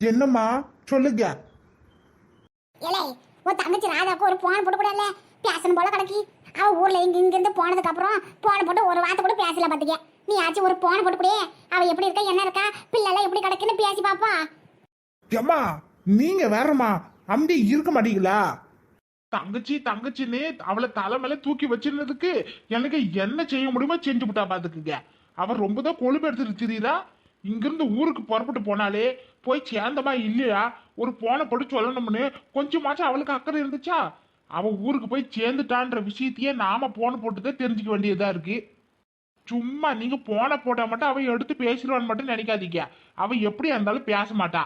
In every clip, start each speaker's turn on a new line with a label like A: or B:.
A: என்னம்மா? சொல்லுங்க.
B: ஏலே உன் தங்கச்சி ராதாக்கு ஒரு போன் போட்டு கூட இல்ல பேசணும் போல கிடக்கி. அவ ஊர்ல இங்க இங்க இருந்து போனதுக்கு அப்புறம் போன் போட்டு ஒரு வார்த்தை கூட பேசல பாத்துக்க. நீ ஆச்சு ஒரு போன் போட்டு கூட. அவ எப்படி இருக்கா என்ன இருக்கா பிள்ளை எப்படி கிடக்குன்னு பேசி பாப்பா.
A: ஏம்மா நீங்க வேறம்மா அம்பி இருக்க மாட்டீங்களா?
C: தங்கச்சி தங்கச்சின்னு அவளை தலை மேல தூக்கி வச்சிருந்ததுக்கு எனக்கு என்ன செய்ய முடியுமோ செஞ்சு விட்டா பாத்துக்குங்க. அவ ரொம்ப தான் கொழுப்பு எடுத்துட்டு திரியுதா இங்கிருந்து ஊருக்கு புறப்பட்டு போனாலே போய் சேர்ந்தமா இல்லையா? ஒரு போனை போட்டு சொல்லணும்னு கொஞ்சமாச்சும் அவளுக்கு அக்கறை இருந்துச்சா? அவ ஊருக்கு போய் சேர்ந்துட்டான்ற விஷயத்தையே நாம போனை போட்டுதான் தெரிஞ்சுக்க வேண்டியதா இருக்கு. சும்மா நீங்க போனை போட்டா மட்டும் அவ எடுத்து பேசிடுவான்னு மட்டும் நினைக்காதீங்க. அவ எப்படியா இருந்தாலும் பேச மாட்டா.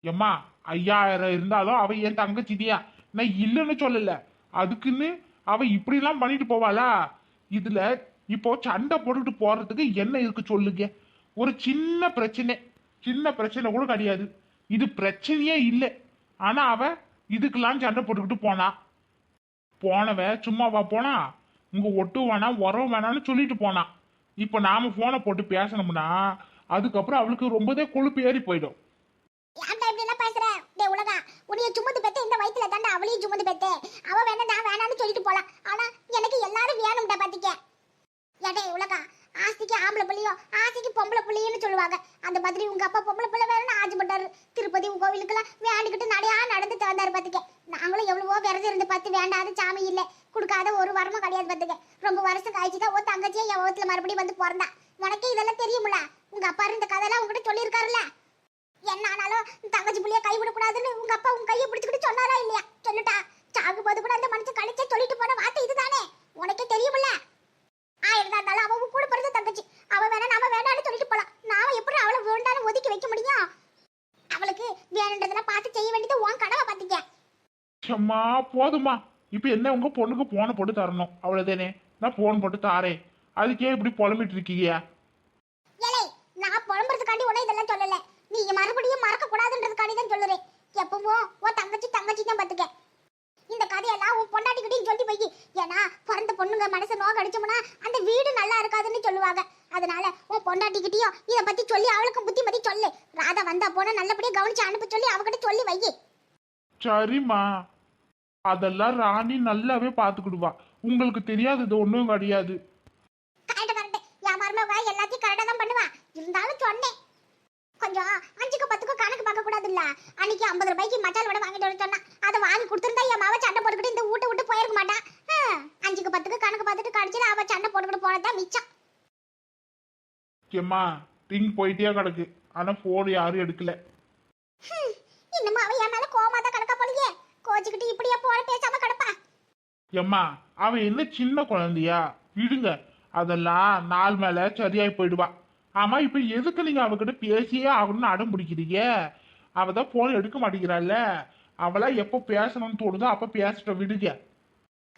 C: எம்மா ஐயாயிரம் இருந்தாலும் அவ என் தங்கச்சிதியா நான் இல்லைன்னு சொல்லல. அதுக்குன்னு அவ இப்படிலாம் பண்ணிட்டு போவாளா? இதுல இப்போ சண்டை போட்டுட்டு போறதுக்கு என்ன இருக்கு சொல்லுங்க? ஒரு சின்ன பிரச்சனை. சின்ன பிரச்சனை கூட கிடையாது. இது பிரச்சனையே இல்லை. ஆனா அவ இதுக்கெல்லாம் சண்டை போட்டுக்கிட்டு போனா. போனவ சும்மாவா போனா? உங்க ஒட்டு வேணாம் உரம் வேணாம்னு சொல்லிட்டு போனா. இப்போ நாம போனை போட்டு பேசணும்னா அதுக்கப்புறம் அவளுக்கு ரொம்பவே கொழுப்பு ஏறி போயிடும்.
B: உன்னைய சுமந்து பெத்த இந்த வயித்துல தாண்டா அவளையும் சுமந்து பெத்தே. அவ வேணா நான் வேணான்னு சொல்லிட்டு போலாம். ஆனா எனக்கு எல்லாரும் வேணும்டா பாத்துக்க. ஆம்பளை புள்ளியும் ஆசைக்கு பொம்பளை பிள்ளைன்னு சொல்லுவாங்க. அந்த மாதிரி உங்க அப்பா பொம்பளை புள்ள வேணும்னு ஆசைப்பட்டாரு. திருப்பதி கோவிலுக்கெல்லாம் வேண்டிக்கிட்டு நடையா நடந்து திறந்தாரு பாத்துக்க. நாங்களும் எவ்வளவோ விரதம் இருந்து பார்த்து வேண்டாத சாமி இல்ல. கொடுக்காத ஒரு வரமும் கிடையாது பாத்துக்க. ரொம்ப வருஷம் கழிச்சு தான் ஒரு தங்கச்சியை என் ஓத்துல மறுபடியும் வந்து பிறந்தா. உனக்கே இதெல்லாம் தெரியுமில்ல உங்க அப்பா இந்த கதையெல்லாம் உங்ககிட்ட சொல்லியிருக்காருல்ல? என்ன ஆனாலும் தங்கச்சி புள்ளைய கைவிடக்கூடாதுன்னு உங்க அப்பா உங்க கையை பிடிச்சிக்கிட்டு சொன்னாரா இல்லையா? சொல்லுட்டா. சாகு போது கூட அந்த மனுஷன் கழிச்சே சொல்லிட்டு போன வார்த்தை இதுதானே? உனக்கே தெரியுமில்ல ஆயிரம் இருந்தாலும் அவ உன் கூட பிறந்த தங்கச்சி அவ வேணா நாம வேணான்னு சொல்லிட்டு போலாம் நாம எப்படி அவளை வேண்டான்னு ஒதுக்கி வைக்க முடியும் அவளுக்கு வேணுன்றதெல்லாம் பார்த்து செய்ய வேண்டியது உன் கடவை பாத்திக்க
C: அம்மா போதுமா இப்போ என்ன உங்க பொண்ணுக்கு போனை போட்டு தரணும்? அவ்வளவுதானே. நான் போன் போட்டு தாரேன். அதுக்கே இப்படி புலம்பிட்டு இருக்கீங்க.
B: ஏலே நான் புலம்புறதுக்காண்டி உன இதெல்லாம் சொல்லல. நீங்க மறுபடியும் மறக்க கூடாதுன்றதுக்காண்டி தான் சொல்லுறேன். எப்பவும் உன் தங்கச்சி தங்கச்சி தான் பாத்துக்க. இந்த கதையெல்லாம் உன் பொண்டாட்டிக்கிட்டையும் சொல்லி போய் ஏன்னா பிறந்த பொண்ணுங்க மனசை நோக அடிச்சோம்னா அந்த வீடு நல்லா இருக்காதுன்னு சொல்லுவாங்க. அதனால உன் பொண்டாட்டிக்கிட்டையும் இத பத்தி சொல்லி அவளுக்கு புத்திமதி சொல்லு. ராதா வந்தா போனா நல்லபடியா கவனிச்சு அனுப்ப சொல்லி அவகிட்ட சொல்லி வை.
C: சரிம்மா. அதெல்லாம் ராணி நல்லாவே பார்த்துக்கிடுவா. உங்களுக்கு தெரியாதது கிடையாது.
B: Correct correct. என் மருமக எல்லாத்தையும் கரெக்டா தான் பண்ணுவா. இருந்தாலும் சொன்னேன். கொஞ்சம் அஞ்சுக்கு பத்துக்கு கணக்கு பார்க்க அன்னைக்கு ஐம்பது ரூபாய்க்கு மசால் வடை வாங்கிட்டு வர சொன்னா அதை வாங்கி கொடுத்துருந்தா என் மாவ சண்டை போட்டுக்கிட்டு இந்த வீட்டை விட்டு போயிருக்க மாட்டா. ஆ, அஞ்சுக்கு பத்துக்கு கணக்கு பார்த்துட்டு கடைசியில் அவ சண்டை போட்டுக்கிட்டு போனதான் மிச்சம்.
C: ஏம்மா டிங் போயிட்டே கிடக்கு. ஆனா போன் யாரும் எடுக்கல.
B: இன்னமும் அவ என் மேல கோமா தான் கிடக்க போலியே. கோச்சுக்கிட்டு இப்படியே போன பேசாம கிடப்பா.
C: ஏம்மா அவன் என்ன சின்ன குழந்தையா? விடுங்க. அதெல்லாம் நாள் மேல சரியாய் போயிடுவா. ஆமா இப்ப எதுக்கு நீங்க அவகிட்ட பேசியே ஆகணும்னு அடம் பிடிக்கிறீங்க? அவ தான் போன் எடுக்க மாட்டேங்கிறாள்ல. அவளா எப்போ பேசணும்னு தோணுதோ அப்ப பேசிட்ட விடுங்க.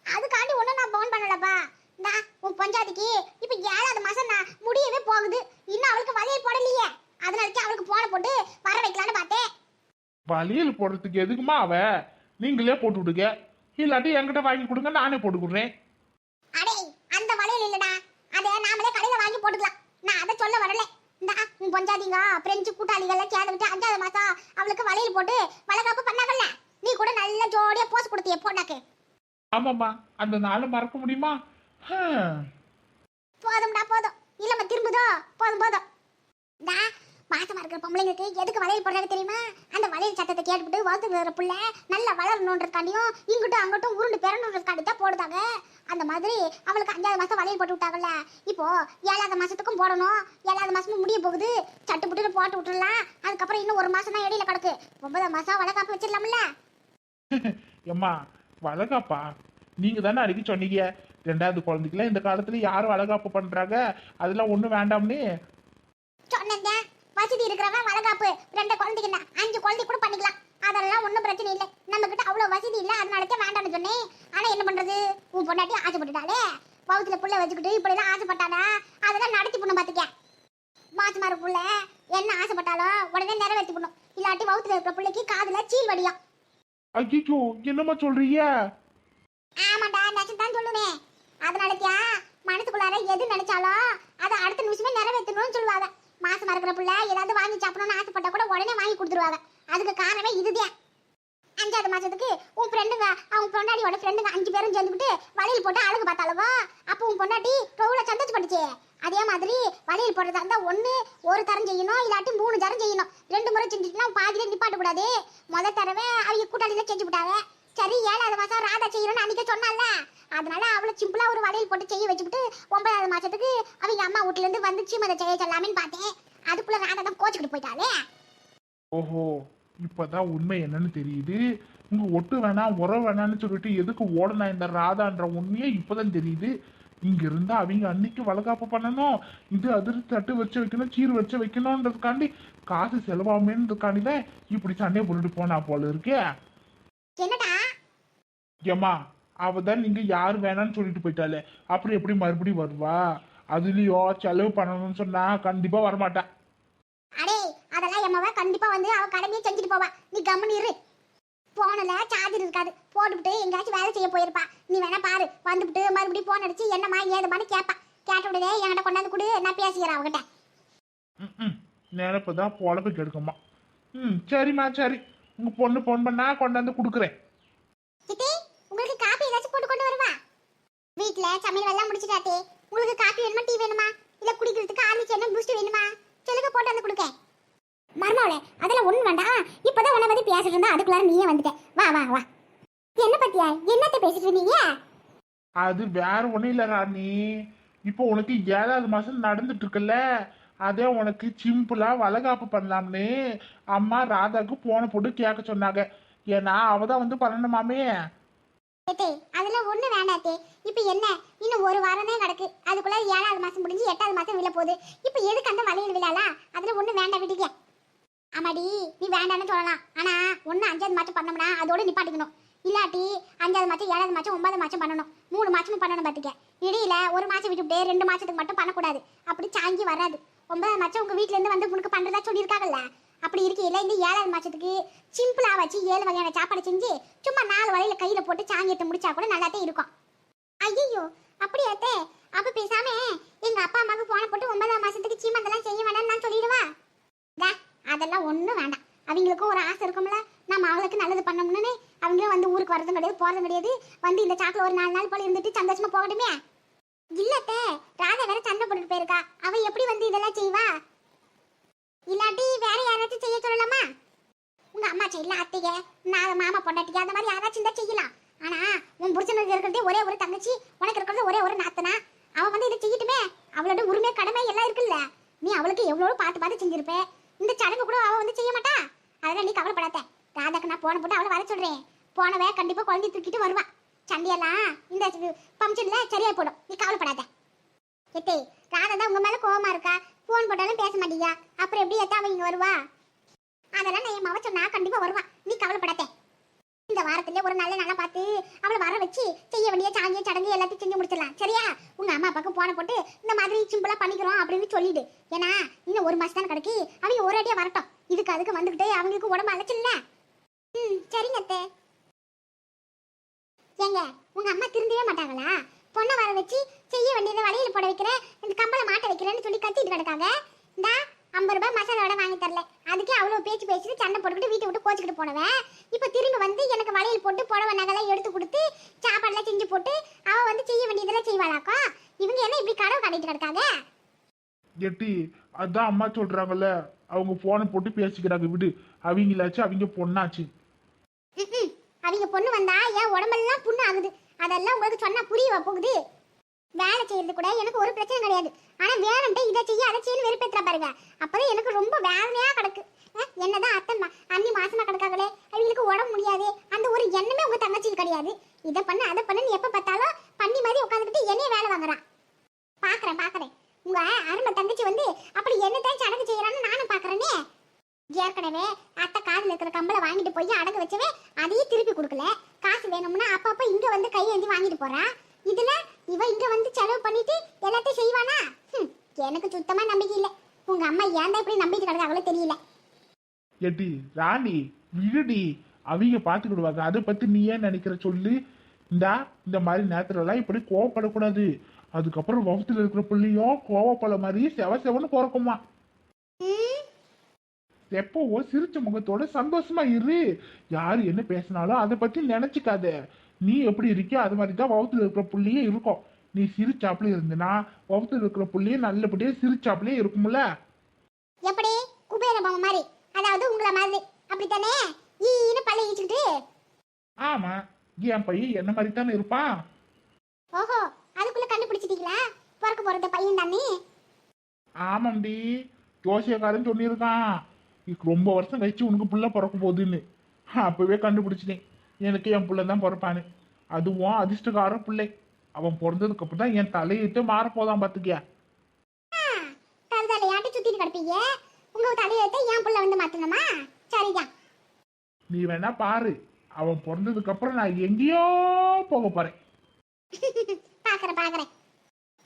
B: அதுக்காண்டி ஒண்ணும் நான் போன் பண்ணலப்பா. இந்தா உன் பஞ்சாதிக்கு இப்ப ஏழாவது மாசம் நான் முடியவே போகுது. இன்னும் அவளுக்கு வளையல் போடலையே. அதனால அவளுக்கு போன போட்டு வர வைக்கலான்னு பார்த்தேன்.
C: வளையல் போடுறதுக்கு எதுக்குமா அவ? நீங்களே போட்டு விடுங்க இல்லாட்டி என்கிட்ட வாங்கி கொடுங்க நானே போட்டு கொடுறேன்.
B: அடே அந்த வளையல் இல்லடா. அதை நாமளே கடையில வாங்கி போட்டுக்கலாம். நான் அதை சொல்ல வரல. இந்த பொஞ்சாதிங்க. பிரெஞ்சு கூட்டாளிகள் சேர்ந்துக்கிட்டு அஞ்சாவது மாசம் அவளுக்கு வளையல் போட்டு வளகாப்பு பண்ணாங்கல்ல. நீ கூட நல்ல ஜோடியா போஸ் கொடுத்திய பொண்ணாக்கு.
C: ஆமாம்மா. அந்த நாளை மறக்க முடியுமா.
B: போதும்டா போதும். இல்லம்மா திரும்புதோ? போதும் போதும். இருக்கிற பொம்பளைங்களுக்கு எதுக்கு வளையல் போடுறாங்க தெரியுமா? அந்த வளையல் சத்தத்தை கேட்டுவிட்டு வளர்த்து இருக்கிற புள்ள நல்லா வளரணுன்றதுக்காண்டியும் இங்கிட்டும் அங்கிட்டும் உருண்டு பெறணுன்றதுக்காண்டி தான் போடுதாங்க. அந்த மாதிரி அவளுக்கு அஞ்சாவது மாதம் வளையல் போட்டு விட்டாங்கல்ல. இப்போ ஏழாவது மாதத்துக்கும் போடணும். ஏழாவது மாதமும் முடிய போகுது. சட்டு புட்டு போட்டு விட்டுடலாம் அதுக்கப்புறம் இன்னும் ஒரு மாதம் தான் இடையில கிடக்கு. ஒன்பதாம் மாதம் வளகாப்பு வச்சிடலாம்ல.
C: எம்மா வளகாப்பா? நீங்க தானே அன்னைக்கு சொன்னீங்க. ரெண்டாவது குழந்தைக்குலாம் இந்த காலத்துல யாரும் அழகாப்பு பண்றாங்க? அதெல்லாம் ஒண்ணும் வேண்டாம்னு.
B: வசதி இருக்கிறவன் வளகாப்பு ரெண்டு குழந்தைக்கு அஞ்சு குழந்தை கூட பண்ணிக்கலாம். அதெல்லாம் ஒன்றும் பிரச்சனை இல்லை. நம்ம கிட்ட அவ்வளோ வசதி இல்லை. அதனால வேண்டாம்னு சொன்னேன். ஆனா என்ன பண்றது? உன் பொண்டாட்டி ஆசைப்பட்டுட்டாலே வவுத்துல புள்ள வச்சுக்கிட்டு இப்படிலாம் ஆசைப்பட்டானா? அதெல்லாம் நடத்தி பண்ணும் பாத்துக்க. மாசமார புள்ள என்ன ஆசைப்பட்டாலும் உடனே நிறைவேற்றி பண்ணும் இல்லாட்டி வவுத்துல இருக்கிற பிள்ளைக்கு காதுல சீல் வடியும்.
C: ஐயோ என்னம்மா சொல்றீங்க?
B: ஆமாண்டா நெசம் தான் சொல்லுவேன் அதனாலத்தியா மனசுக்குள்ளார எது நினைச்சாலும் அதை அடுத்த நிமிஷமே நிறைவேற்றணும்னு உடனே வாங்கி கொடுத்துருவாங்க. அதுக்கு காரணமே இதுதான். அஞ்சாவது மாசத்துக்கு உன் ஃப்ரெண்டுங்க அவங்க பொண்டாட்டியோட ஃப்ரெண்டுங்க அஞ்சு பேரும் சேர்ந்துக்கிட்டு வலையில் போட்டு அழகு பார்த்தாலவோ அப்போ உன் பொண்டாட்டி எவ்வளோ சந்தோஷப்பட்டுச்சு? அதே மாதிரி வலையில் போடுறதா இருந்தால் ஒன்று ஒரு தரம் செய்யணும் இல்லாட்டி மூணு தரம் செய்யணும். ரெண்டு முறை செஞ்சுட்டுனா பாதியிலே நிப்பாட்ட கூடாது முத தடவை அவங்க கூட்டாளியில் செஞ்சு விட்டாங்க. சரி ஏழாவது மாதம் ராதா செய்யணும்னு அன்றைக்கே சொன்னால அதனால அவ்வளோ சிம்பிளாக ஒரு வலையில் போட்டு செய்ய வச்சுக்கிட்டு ஒன்பதாவது மாதத்துக்கு அவங்க அம்மா வீட்டுல வந்து வந்துச்சு செய்ய சொல்லாமேன்னு பார்த்தேன். அதுக்குள்ள ராதா தான் கோச்சுக்கிட்டு போயிட்டாளே.
C: ஓஹோ இப்பதான் உண்மை என்னன்னு தெரியுது. உங்க ஒட்டு வேணாம் உரம் வேணாம்னு சொல்லிட்டு எதுக்கு ஓடனா இந்த ராதான்ற உண்மையே இப்பதான் தெரியுது. இங்க இருந்தா அவங்க அன்னைக்கு வளகாப்பு பண்ணணும். இது அதிர்ச்சி தட்டு வச்சு வைக்கணும் சீர் வச்சு வைக்கணும்ன்றதுக்காண்டி காசு செலவாமேன்றதுக்காண்டி தான் இப்படி சண்டையை போட்டுட்டு போனா போல இருக்கே.
B: என்னடா?
C: ஏம்மா அவ தான் நீங்க யார் வேணாம்னு சொல்லிட்டு போயிட்டாலே அப்புறம் எப்படி மறுபடியும் வருவா? அதுலயும் செலவு பண்ணணும்னு சொன்னா கண்டிப்பா வரமாட்டா.
B: அடே அதெல்லாம் எம்மவ கண்டிப்பா வந்து அவ கடமையை செஞ்சுட்டு போவா. நீ கம்முன்னு இரு போனல சார்ஜர் இருக்காது. போட்டுவிட்டு எங்கேயாச்சும் வேலை செய்ய போயிருப்பா. நீ வேணா பாரு. வந்துவிட்டு மறுபடியும் போன் அடிச்சு என்னம்மா ஏதுமான்னு கேட்பா கேட்ட உடனே என்கிட்ட கொண்டாந்து கொடு நான் பேசிக்கிறேன் அவகிட்ட.
C: ம் நினப்பு தான் பொழப்பு கெடுக்குமா. ம் சரிம்மா சரி. உங்க பொண்ணு ஃபோன் பண்ணா கொண்டாந்து கொடுக்குறேன்.
B: உங்களுக்கு காப்பி ஏதாச்சும் போட்டு கொண்டு வருவா? வீட்ல சமையல் எல்லாம் முடிச்சுட்டாத்தே. உங்களுக்கு காபி வேணுமா டீ வேணுமா? இல்ல குடிக்கிறதுக்கு ஆர்லிச் என்ன பூஸ்ட் வேணுமா? சொல்லுங்க போட்டு வந்து கொடுக்க. மர்மாவளே அதெல்லாம் ஒண்ணு வேண்டாம். இப்பதான் உன்னை பத்தி பேசிட்டு இருந்தா அதுக்குள்ளார நீயே வந்துட்ட. வா வா வா. என்ன பத்தியா? என்னத்த பேசிட்டு இருந்தீங்க?
C: அது வேற ஒன்றும் இல்ல ராணி. இப்போ உனக்கு ஏழாவது மாசம் நடந்துட்டு இருக்குல்ல. அதே உனக்கு சிம்பிளா வளகாப்பு பண்ணலாம்னு அம்மா ராதாக்கு போன போட்டு கேட்க சொன்னாங்க. ஏன்னா அவதான் வந்து பண்ணணுமாமே.
B: ஏத்தே அதெல்லாம் ஒண்ணு வேண்டாத்தே இப்போ என்ன? இன்னும் ஒரு வாரம் தான் கிடக்கு. அதுக்குள்ள ஏழாவது மாசம் முடிஞ்சு எட்டாவது மாசம் விழ போகுது. இப்போ எதுக்கு அந்த வளையல் விழாலாம் அதுல ஒண்ணு வேண்டாம் விட்டுக்க ஆமாடி நீ வேண்டாம்னு சொல்லலாம். ஆனா ஒண்ணு அஞ்சாவது மாசம் பண்ணோம்னா அதோட நிப்பாட்டிக்கணும். இல்லாட்டி அஞ்சாவது மாசம் ஏழாவது மாசம் ஒன்பது மாசம் பண்ணணும். மூணு மாசமும் பண்ணணும் பார்த்துக்க இடையில ஒரு மாசம் விட்டுவிட்டு ரெண்டு மாசத்துக்கு மட்டும் பண்ணக்கூடாது. அப்படி சாங்கி வராது. ஒன்பதாவது மாசம் உங்க வீட்ல இருந்து வந்து உனக்கு பண்றதா சொல்லியிருக்காங்கல்ல? அப்படி இருக்கையில் இந்த ஏழாவது மாதத்துக்கு சிம்பிளாக வச்சு ஏழு வகையான சாப்பாடு செஞ்சு சும்மா நாலு வரையில் கையில் போட்டு சாங்கியத்தை முடிச்சா கூட நல்லாத்தே இருக்கும். ஐயோ அப்படியாத்தே அப்போ பேசாம எங்கள் அப்பா அம்மாவுக்கு போன போட்டு ஒன்பதாம் மாதத்துக்கு சீமந்தெல்லாம் செய்ய வேண்டாம்னு நான் சொல்லிடுவா? டா, அதெல்லாம் ஒன்றும் வேண்டாம். அவங்களுக்கும் ஒரு ஆசை இருக்கும்ல. நம்ம அவளுக்கு நல்லது பண்ணணும்னு அவங்களும் வந்து ஊருக்கு வரதும் கிடையாது போகிறதும் கிடையாது. வந்து இந்த சாக்கில் ஒரு நாலு நாள் போல இருந்துட்டு சந்தோஷமா போகட்டுமே? இல்லத்தே ராதா வேற சண்டை போட்டுட்டு போயிருக்கா. அவ எப்படி வந்து இதெல்லாம் செய்வா? இல்லாட்டி வேற யாராச்சும் செய்ய சொல்லலாமா? உங்க அம்மா செய்யலாம் அத்தைக நான் மாமா பொண்டாட்டிக்கு அந்த மாதிரி யாராச்சும் இருந்தா செய்யலாம். ஆனா உன் புருஷனுக்கு இருக்கிறதே ஒரே ஒரு தங்கச்சி உனக்கு இருக்கிறது ஒரே ஒரு நாத்தனா. அவ வந்து இதை செய்யட்டுமே? அவளோட உரிமை கடமை எல்லாம் இருக்குல்ல. நீ அவளுக்கு எவ்வளவு பார்த்து பார்த்து செஞ்சிருப்ப. இந்த சடங்கு கூட அவ வந்து செய்ய மாட்டா? அதெல்லாம் நீ கவலைப்படாத. ராதாக்கு நான் போன போட்டு அவளை வர சொல்றேன். போனவ கண்டிப்பா குழந்தை தூக்கிட்டு வருவா. சண்டையெல்லாம் இந்த ஃபங்க்ஷன்ல சரியா போடும் நீ கவலைப்படாத. எத்தே ராதா தான் உங்க மேல கோவமா இருக்கா? ஃபோன் போட்டாலும் பேச மாட்டீங்க அப்புறம் எப்படி ஏத்தா அவன் இங்கே வருவா? அதெல்லாம் நான் என் மவ சொன்னா கண்டிப்பாக வருவான் நீ கவலைப்படாத. இந்த வாரத்துல ஒரு நல்ல நாளா பார்த்து அவளை வர வச்சு செய்ய வேண்டிய சாங்கிய சடங்கு எல்லாத்தையும் செஞ்சு முடிச்சிடலாம். சரியா? உங்க அம்மா அப்பாவுக்கு போன போட்டு இந்த மாதிரி சிம்பிளாக பண்ணிக்கிறோம் அப்படின்னு சொல்லிடு. ஏன்னா இன்னும் ஒரு மாசம் தான் கிடைக்கி. அவங்க ஒரு அடியாக வரட்டும். இதுக்கு அதுக்கு வந்துக்கிட்டே அவங்களுக்கு உடம்பு அழைச்சில்ல ம் சரிங்க அத்தை. ஏங்க உங்க அம்மா திருந்தவே மாட்டாங்களா? பொண்ணை வர வச்சு செய்ய வேண்டியதை வளையல் போட வைக்கிறேன் இந்த கம்பளை மாட்ட வைக்கிறேன்னு சொல்லி கத்திட்டு கிடக்காங்க. இந்தா ஐம்பது ரூபாய் மசாலா வடை வாங்கி தரல. அதுக்கே அவ்வளோ பேச்சு பேசிட்டு சண்டை போட்டுக்கிட்டு வீட்டை விட்டு கோச்சிக்கிட்டு போனவன். இப்போ திரும்பி வந்து எனக்கு வளையல் போட்டு புடவை நகைலாம் எடுத்து கொடுத்து சாப்பாடுலாம் செஞ்சு போட்டு அவ வந்து செய்ய வேண்டியதெல்லாம் செய்வாளாக்கா? இவங்க என்ன இப்படி கடவு காட்டிட்டு கிடக்காங்க?
C: எட்டி அதான் அம்மா சொல்றாங்கல்ல அவங்க போனை போட்டு பேசிக்கிறாங்க விடு. அவங்களாச்சு அவங்க பொண்ணாச்சு.
B: அவங்க பொண்ணு வந்தா என் உடம்பெல்லாம் புண்ணு ஆகுது அதெல்லாம் உங்களுக்கு சொன்னா புரியவா போகுது? வேலை செய்யறது கூட எனக்கு ஒரு பிரச்சனை கிடையாது. ஆனா வேணும்ட்டு இதை செய்ய அதை செய்யணும் வெறுப்பேற்ற பாருங்க. அப்பதான் எனக்கு ரொம்ப வேதனையா கிடக்கு. என்னதான் அத்தை மா- அண்ணி மாசமா கிடக்காங்களே அவங்களுக்கு உடம்பு முடியாது அந்த ஒரு எண்ணமே உங்க தங்கச்சியில் கிடையாது. இதை பண்ண அதை பண்ணு எப்ப பார்த்தாலும் பண்ணி மாதிரி உட்காந்துக்கிட்டு என்னைய வேலை வாங்குறான் பாக்குறேன் பாக்குறேன். உங்க அருமை தங்கச்சி வந்து அப்படி என்னதான் சடங்கு செய்யறான்னு நானும் பாக்குறேனே. ஏற்கனவே அத்தை காதில் இருக்கிற கம்பளை வாங்கிட்டு போய் அடகு வச்சவே அதையும் திருப்பி கொடுக்கல. காசு வேணும்னா அப்பப்ப இங்க வந்து கை ஏந்தி வாங்கிட்டு போறா. இதுல இவ இங்க வந்து செலவு பண்ணிட்டு எல்லாத்தையும் செய்வானா? எனக்கு சுத்தமா நம்பிக்கை இல்ல. உங்க அம்மா ஏன் தான் இப்படி நம்பிட்டு கிடக்காங்களோ தெரியல.
C: எட்டி ராணி விடுடி. அவங்க பார்த்துக்கிடுவாங்க அதை பத்தி நீ ஏன் நினைக்கிற சொல்லு. இந்தா இந்த மாதிரி நேரத்துல எல்லாம் இப்படி கோவப்படக்கூடாது. அதுக்கப்புறம் வகுத்துல இருக்கிற பிள்ளையும் கோவப்பட மாதிரி செவ செவன்னு பிறக்குமா?
B: ம்,
C: எப்போ சிரிச்ச முகத்தோட சந்தோஷமா இரு. யாரு என்ன பேசினாலும் அதை பத்தி நினைச்சுக்காத. நீ எப்படி இருக்கியோ அது மாதிரி தான் வவுத்துல இருக்கிற புள்ளியே இருக்கும். நீ சிரிச்சாப்புல இருந்தனா வவுத்துல இருக்கிற புள்ளியே நல்லபடியா சிரிச்சாப்புலயே இருக்கும்ல.
B: எப்படி? குபேர பொம்மை மாதிரி. அதாவது உங்களை மாதிரி. அப்படித்தானே? ஈன்னு பல்ல ஈச்சுக்கிட்டு
C: ஆமா என் பையன் என்ன மாதிரி தானே இருப்பான்?
B: ஓஹோ அதுக்குள்ள கண்டுபிடிச்சிட்டீங்களா? பிறக்க போறது பையன் தானே
C: ஆமாம்டி ஜோசியக்காரன் சொல்லியிருக்கான். ரொம்ப வருஷம் கழிச்சு உனக்கு புள்ள பிறக்க போகுதுன்னு. அப்பவே கண்டுபிடிச்சிட்டேன். எனக்கு என் புள்ள தான் பிறப்பான்னு. அதுவும் அதிர்ஷ்டக்கார பிள்ளை. அவன் பிறந்ததுக்கு அப்புறம் தான் என் தலையிட்டு
B: வந்து மாத்தணுமா சரிதான்
C: நீ வேணா பாரு. அவன் பிறந்ததுக்கு அப்புறம் நான் எங்கேயோ போக போறேன்.
B: பாக்குறேன் பாக்குறேன்.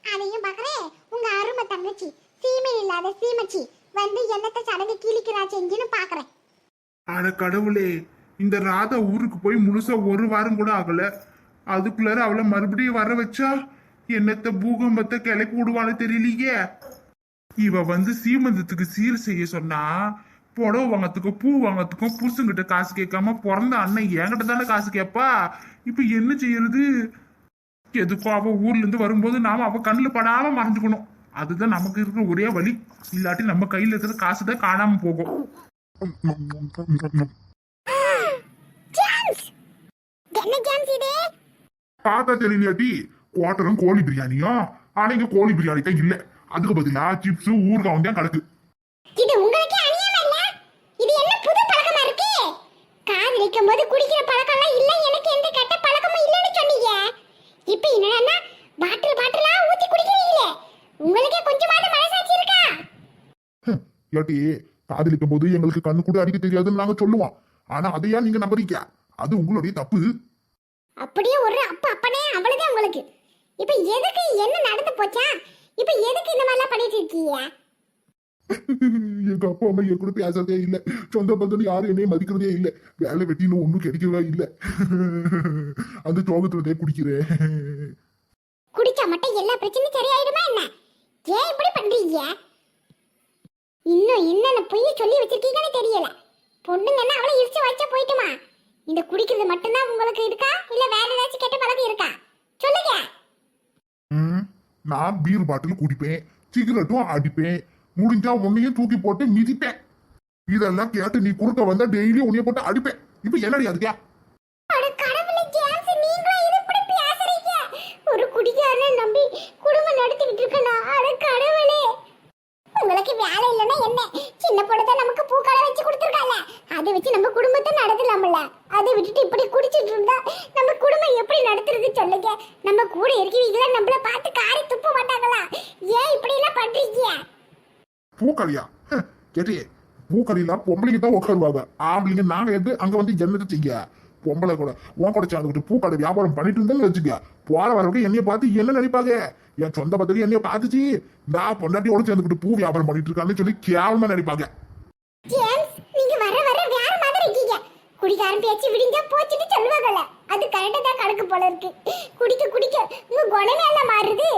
B: அதையும் பாக்குறேன். உங்க அருமை தங்கச்சி சீமை இல்லாத சீமச்சி. வந்து என்னத்த சடங்கு கிழிக்கிறா செஞ்சுன்னு பாக்குறேன்.
A: அட கடவுளே இந்த ராதா ஊருக்கு போய் முழுசா ஒரு வாரம் கூட ஆகல. அதுக்குள்ளார அவளை மறுபடியும் வர வச்சா என்னத்த பூகம்பத்தை கிளப்பி விடுவான்னு தெரியலையே. இவ வந்து சீமந்தத்துக்கு சீர் செய்ய சொன்னா புடவை வாங்கத்துக்கும் பூ வாங்கத்துக்கும் புருஷங்கிட்ட காசு கேட்காம பிறந்த அண்ணன் என்கிட்ட தானே காசு கேட்பா? இப்ப என்ன செய்யறது? எதுக்கும் அவ ஊர்ல இருந்து வரும்போது நாம அவ கண்ணுல படாம மறைஞ்சுக்கணும். அதுதான் நமக்கு இருக்கிற ஒரே வழி. இல்லாட்டி நம்ம கையில இருக்கிற காசு தான் காணாம போகும்.
D: பார்த்தா தெரியலையாட்டி குவாட்டரும் கோழி பிரியாணியும் ஆனா இங்க கோழி பிரியாணி தான் இல்ல. அதுக்கு பதிலா சிப்ஸ் ஊறுகாவும் தான் கிடக்கு
B: இது உங்களுக்கே அநியாயம் இல்ல? இது என்ன புது பழக்கமா இருக்கு? காதலிக்கும் போது குடிக்கிற பழக்கம்லாம் இல்ல எனக்கு எந்த கெட்ட பழக்கமும் இல்லைன்னு சொன்னீங்க. இப்போ என்னன்னா பாட்டில் பாட்டிலா ஊத்தி குடிக்கிறீங்களே உங்களுக்கே கொஞ்சமாவது மனசாட்சி இருக்கா
D: இல்லாட்டி காதலிக்கும் போது எங்களுக்கு கண்ணு கூட அடிக்க தெரியாதுன்னு நாங்க சொல்லுவோம். ஆனா அதையா நீங்க நம்புறீங்க? அது உங்களுடைய தப்பு.
B: அப்படியே ஒரு அப்ப அப்பனே அவ்வளவுதான் உங்களுக்கு. இப்போ எதுக்கு என்ன நடந்து போச்சா? இப்போ எதுக்கு இந்த மாதிரிலாம் பண்ணிட்டு இருக்கீங்க?
D: எங்க அப்பா அம்மா என் கூட பேசுறதே இல்ல. சொந்த பந்தம் யாரும் என்னையும் மதிக்கிறதே இல்ல. வேலை வெட்டின்னு ஒண்ணும் கிடைக்கவே இல்ல. அந்த சோகத்துலதே குடிக்கிறேன்.
B: குடிச்சா மட்டும் எல்லா பிரச்சனையும் சரியாயிடுமா என்ன? ஏன் இப்படி பண்றீங்க? இன்னும் என்னென்ன பொய்ய சொல்லி வச்சிருக்கீங்கன்னு தெரியல. பொண்ணுங்கன்னா அவளை இடிச்சு வச்சா போயிட்டுமா? இந்த குடிக்கிறது மட்டும்தான் உங்களுக்கு இருக்கா? இல்ல வேற ஏதாச்சும் கெட்ட பழக்கம் இருக்கா? சொல்லுங்க.
D: ம், நான் பீர் பாட்டில் குடிப்பேன் சிகரெட்டும் அடிப்பேன். முடிஞ்சா உன்னையும் தூக்கி போட்டு மிதிப்பேன். இதெல்லாம் கேட்டு நீ குறுக்க வந்தா டெய்லி உன்னைய போட்டு அடிப்பேன். இப்ப என்னடி அதுக்கா?
B: ஒரு குடிகாரனை நம்பி குடும்பம் நடத்திக்கிட்டு இருக்கனா? அட கடவுளே வேலை இல்லைன்னா என்ன? சின்ன பொண்ணு நமக்கு பூக்கடை வச்சு கொடுத்துருக்கால அதை வச்சு நம்ம குடும்பத்தை நடத்தலாம்ல. அதை விட்டுட்டு இப்படி குடிச்சிட்டு இருந்தா நம்ம குடும்பம் எப்படி நடத்துறது சொல்லுங்க? நம்ம கூட இருக்கிறீங்களா நம்மள பார்த்து காரி துப்ப மாட்டாங்களா? ஏன் இப்படி எல்லாம் பண்றீங்க?
D: பூக்கடையா? கேட்டியே. கேட்டி பூக்கடையெல்லாம் பொம்பளைங்க தான் உட்காருவாங்க. ஆம்பளைங்க நாங்க எது அங்க வந்து என்னத்தை செய்ய பொம்பளை கூட. உன் கூட சேர்ந்துக்கிட்டு பூக்கடை வியாபாரம் பண்ணிட்டு இருந்தேன்னு வச்சுக்க போற வரவங்க என்னைய பார்த்து என்ன நினைப்பாங்க? என் சொந்த பத்திரிக்கை என்னைய பார்த்துச்சு. நான் பொண்டாட்டியோட சேர்ந்துக்கிட்டு பூ வியாபாரம் பண்ணிட்டு இருக்கான்னு சொல்லி கேவலமா நினைப்பாங்க.
B: ஜேம்ஸ் நீங்க வர வர வேற மாதிரி இருக்கீங்க. குடிகாரன் பேச்சு விடிஞ்சா போச்சுட்டு சொல்லுவாங்கல்ல. அது கரெக்டா தான் கணக்கு போல இருக்கு. குடிக்க குடிக்க உங்க குணமே எல்லாம் மாறுது.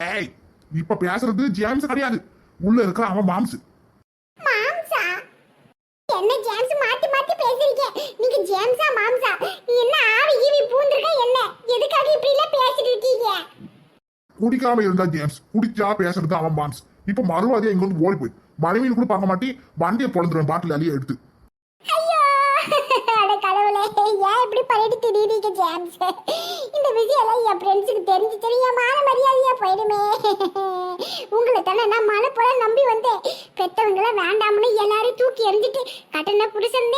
D: ஏய் இப்ப பேசுறது ஜேம்ஸ் கிடையாது. உள்ள இருக்கிற அவன் மாம்ஸ்
B: மாம்சா என்ன ஜேம்ஸ் மாத்தி மாத்தி பேசுறீங்க நீங்க ஜேம்ஸா மாம்சா என்ன ஆவி ஈவி பூந்திருக்க என்ன எதுக்காக இப்படி எல்லாம் பேசிட்டு இருக்கீங்க
D: குடிக்காம இருந்தா ஜேம்ஸ். குடிச்சா பேசுறது அவன் மாம்ஸ் இப்ப மறுவாதியா இங்க வந்து ஓடி போய் மனைவின்னு கூட பார்க்க மாட்டி வண்டியை பொழந்துருவேன் பாட்டில் அழிய எடுத்து.
B: ஐயோ! அட கடவுளே ஏன் இப்படி பண்ணிட்டு திடீர்னு ஜேம்ஸ்? இந்த விஷயம் என் ஃப்ரெண்ட்ஸுக்கு தெரிஞ்சு தெரியும் மான மரியாதையா போயிடுமே. உங்களை தானே நான் மலை நம்பி வந்தேன். பெத்தவங்கள வேண்டாம்னு எல்லாரும் தூக்கி எறிஞ்சிட்டு கட்டண புருஷன்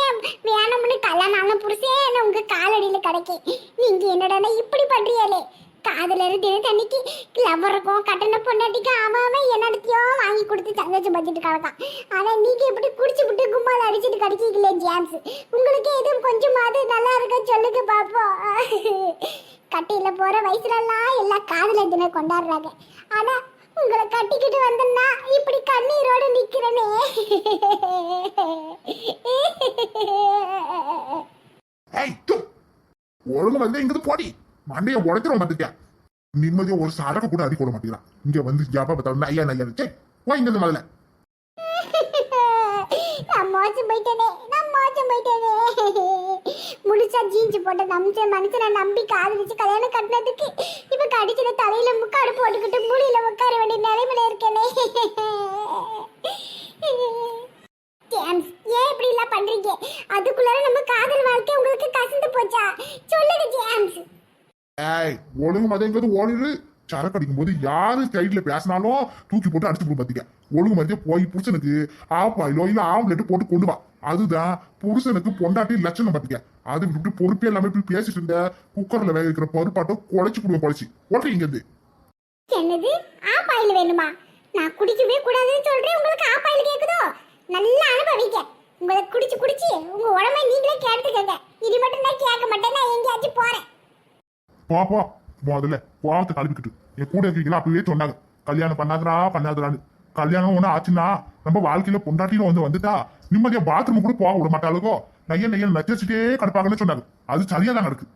B: வேணும்னு கல்யாணம் ஆன புருஷன் உங்க காலடியில கிடைக்கும் நீங்க என்னடா இப்படி பண்றீங்களே? காதுல இருந்து தண்ணிக்கு லவ்வருக்கும் கட்டண பொண்டாட்டிக்கு அவன் என்னத்தையோ வாங்கி கொடுத்து சந்தோஷம் பத்திட்டு கிடக்கான் ஆனா நீங்க இப்படி குடிச்சு விட்டு கும்மால அடிச்சிட்டு கிடைக்கீங்களே ஜேம்ஸ் உங்களுக்கு எதுவும் கொஞ்சமாவது நல்லா இருக்க சொல்லுங்க பாப்போம். கட்டியில போற வயசுலலாம் எல்லாம் காதல தினம் கொண்டாடுறாங்க. ஆனா உங்களை கட்டிக்கிட்டு வந்தேன்னா இப்படி கண்ணீரோடு நிக்கிறனே.
D: ஒழுங்கு வந்து இங்கிருந்து போடி. மண்டைய உடைச்சிரும் பாத்துக்க நிம்மதியா ஒரு சரக்கு கூட அடி போட மாட்டேங்கிறான் இங்க வந்து ஜாப்பா பார்த்தாலும் ஐயா ஐயா சே வா இங்க இருந்து முதல்ல.
B: மோசம் நான் மோசம் போயிட்டேனே. முழுசா ஜீன்ஸ் போட்ட நம்பிச்ச மனுஷனை நம்பி காதலிச்சு கல்யாணம் கட்டினதுக்கு இப்ப கடிச்சிட தலையில முக்காடு போட்டுக்கிட்டு மூலியில உட்கார வேண்டிய நிலைமையில இருக்கேனே. ஜேம்ஸ் ஏன் இப்படி எல்லாம் பண்றீங்க? அதுக்குள்ளார நம்ம காதல் வாழ்க்கை உங்களுக்கு கசந்து போச்சா? சொல்லுங்க ஜேம்ஸ்
D: ஏய் ஒழுங்கு மதங்கிறது ஓடிடு சரக்கு அடிக்கும் போது யாரு சைட்ல பேசினாலும் தூக்கி போட்டு அடிச்சு போட்டு பாத்தீங்க. ஒழுங்கு மதிய போய் புருஷனுக்கு ஆப்பாயிலோ இல்ல ஆம்லெட் போட்டு கொண்டு வா. அதுதான் புருஷனுக்கு பொண்டாட்டி லட்சணம் பாத்தீங்க. அது விட்டு பொறுப்பே இல்லாம இப்படி பேசிட்டு இருந்த குக்கர்ல வேக இருக்கிற பருப்பாட்டோ குழைச்சு கொடுங்க குழைச்சி. ஓட்டு இங்க இருந்து.
B: என்னது? ஆப்பாயில் வேணுமா? நான் குடிக்கவே கூடாதுன்னு சொல்றேன். உங்களுக்கு ஆப்பாயில் கேக்குதோ? நல்லா அனுபவிக்க உங்களை குடிச்சு குடிச்சு உங்க உடம்ப நீங்களே கேட்டுக்கங்க இது மட்டும் தான் கேட்க மாட்டேன். நான் எங்கேயாச்சும் போறேன்.
D: போ போ முதல்ல கோவத்தை கழுவிக்கிட்டு என் கூட இருக்கீங்களா? அப்பவே சொன்னாங்க. கல்யாணம் பண்ணாதடா பண்ணாதடான்னு. கல்யாணம் ஒன்று ஆச்சுன்னா நம்ம வாழ்க்கையில பொண்டாட்டின்னு வந்து வந்துட்டா நிம்மதியா பாத்ரூம் கூட போக விட மாட்டாளுக்கோ நைய நையல் நச்சரிச்சுட்டே கிடப்பாங்கன்னு சொன்னாங்க. அது சரியா தான் நடக்குது